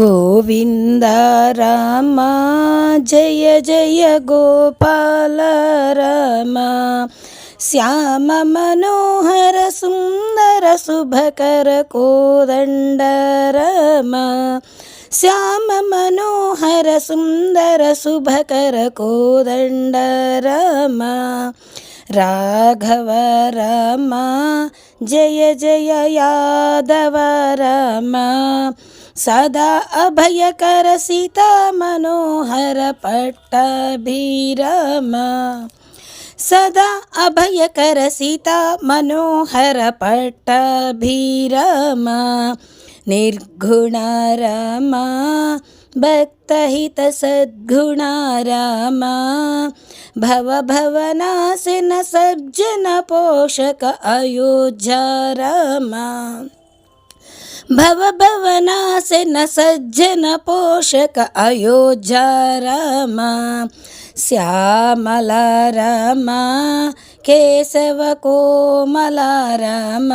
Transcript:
గోవింద రామ జయ జయ గోపాల రామ. శ్యామ మనోహర సుందర శుభకర కోదండ రామ. శ్యామ మనోహర సుందర శుభకర కోదండ రామ. రాఘవ రామ జయ జయ యాదవ రామ. సదా అభయకర సీతా మనోహర పట్టభిరామ. సదా అభయకర సీతా మనోహర పట్టభిరామ నిర్గుణ రామ భక్తహిత సద్గుణ భవభవనాశన సజ్జన పోషక అయోధ్య రామ శ్యామల రామ కేశవ కోమల రామ